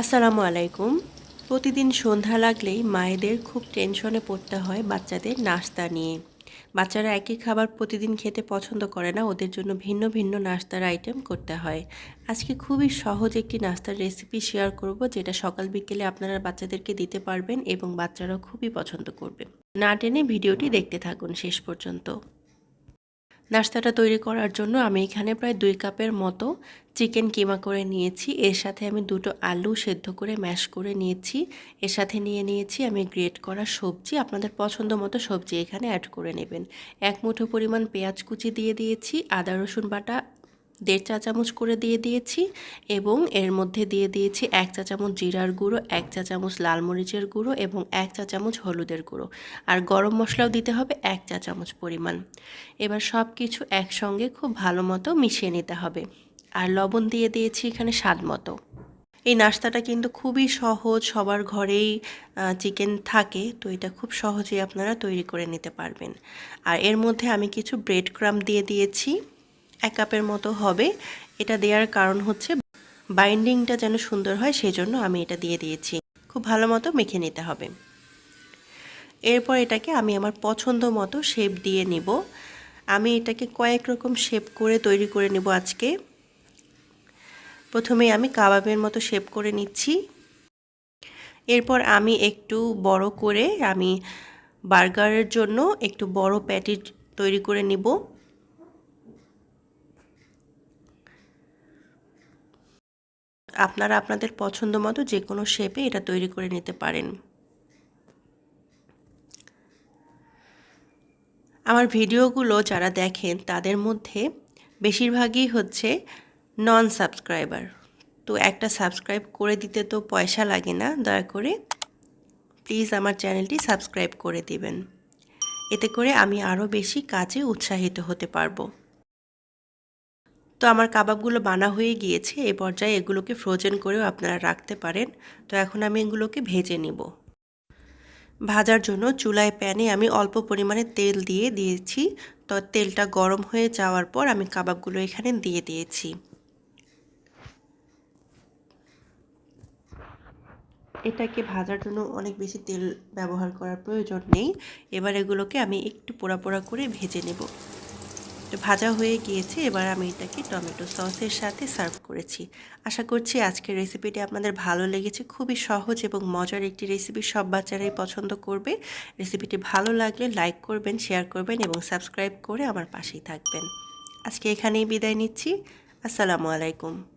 আসসালামু আলাইকুম। প্রতিদিন সন্ধ্যা লাগলেই মায়েদের খুব টেনশনে পড়তে হয় বাচ্চাদের নাস্তা নিয়ে। বাচ্চারা একই খাবার প্রতিদিন খেতে পছন্দ করে না, ওদের জন্য ভিন্ন ভিন্ন নাস্তার আইটেম করতে হয়। আজকে খুবই সহজ একটি নাস্তার রেসিপি শেয়ার করব, যেটা সকাল বিকেলে আপনারা বাচ্চাদেরকে দিতে পারবেন এবং বাচ্চারাও খুবই পছন্দ করবে। না টেনে ভিডিওটি দেখতে থাকুন শেষ পর্যন্ত। নাস্তাটা তৈরি করার জন্য আমি এখানে প্রায় দুই কাপের মতো চিকেন কিমা করে নিয়েছি। এর সাথে আমি দুটো আলু সেদ্ধ করে ম্যাশ করে নিয়েছি। এর সাথে নিয়ে নিয়েছি আমি গ্রেট করা সবজি। আপনাদের পছন্দ মতো সবজি এখানে অ্যাড করে নেবেন। এক মুঠো পরিমাণ পেঁয়াজ কুচি দিয়ে দিয়েছি, আদা রসুন বাটা দেড় চা চামচ করে দিয়ে দিয়েছি এবং এর মধ্যে দিয়ে দিয়েছি এক চা চামচ জিরার গুঁড়ো, এক চা চামচ লাল মরিচের গুঁড়ো এবং এক চা চামচ হলুদের গুঁড়ো। আর গরম মশলাও দিতে হবে এক চা চামচ পরিমাণ। এবার সব কিছু একসঙ্গে খুব ভালো মতো মিশিয়ে নিতে হবে। আর লবণ দিয়ে দিয়েছি এখানে স্বাদ মতো। এই নাস্তাটা কিন্তু খুবই সহজ, সবার ঘরেই চিকেন থাকে, তো এটা খুব সহজেই আপনারা তৈরি করে নিতে পারবেন। আর এর মধ্যে আমি কিছু ব্রেড ক্রাম দিয়ে দিয়েছি। এক কাপের মতো হবে। এটা দেওয়ার কারণ হচ্ছে বাইন্ডিংটা যেন সুন্দর হয় সেই জন্য আমি এটা দিয়ে দিয়েছি। খুব ভালো মতো মেখে নিতে হবে। এরপর এটাকে আমি আমার পছন্দ মতো শেপ দিয়ে নিব। আমি এটাকে কয়েক রকম শেপ করে তৈরি করে নেব আজকে। প্রথমে আমি কাবাবের মতো শেপ করে নিচ্ছি। এরপর আমি একটু বড় করে আমি বার্গারের জন্য একটু বড় প্যাটি তৈরি করে নিব। আপনারা আপনাদের পছন্দ মতো যে কোনো শেপে এটা তৈরি করে নিতে পারেন। আমার ভিডিওগুলো যারা দেখেন, তাদের মধ্যে বেশিরভাগই হচ্ছে নন সাবস্ক্রাইবার তো একটা সাবস্ক্রাইব করে দিতে তো পয়সা লাগে না, দয়া করে প্লিজ আমার চ্যানেলটি সাবস্ক্রাইব করে দিবেন। এতে করে আমি আরও বেশি কাজে উৎসাহিত হতে পারব। তো আমার কাবাবগুলো বানা হয়ে গিয়েছে, এ পর্যায়ে এগুলোকে ফ্রোজেন করেও আপনারা রাখতে পারেন। তো এখন আমি এগুলোকে ভেজে নিব। ভাজার জন্য চুলায় প্যানে আমি অল্প পরিমাণে তেল দিয়ে দিয়েছি। তো তেলটা গরম হয়ে যাওয়ার পর আমি কাবাবগুলো এখানে দিয়ে দিয়েছি। এটাকে ভাজার জন্য অনেক বেশি তেল ব্যবহার করার প্রয়োজন নেই। এবার এগুলোকে আমি একটু পোড়া পোড়া করে ভেজে নেব। ভাজা হয়ে গিয়েছে, এবার আমি এটাকে টমেটো সসের সাথে সার্ভ করেছি। আশা করছি আজকের রেসিপিটি আপনাদের ভালো লেগেছে। খুবই সহজ এবং মজার একটি রেসিপি সব বাচ্চারাই পছন্দ করবে। রেসিপিটি ভালো লাগলে লাইক করবেন, শেয়ার করবেন এবং সাবস্ক্রাইব করে আমার পাশেই থাকবেন। আজকে এখানেই বিদায় নিচ্ছি। আসসালামু আলাইকুম।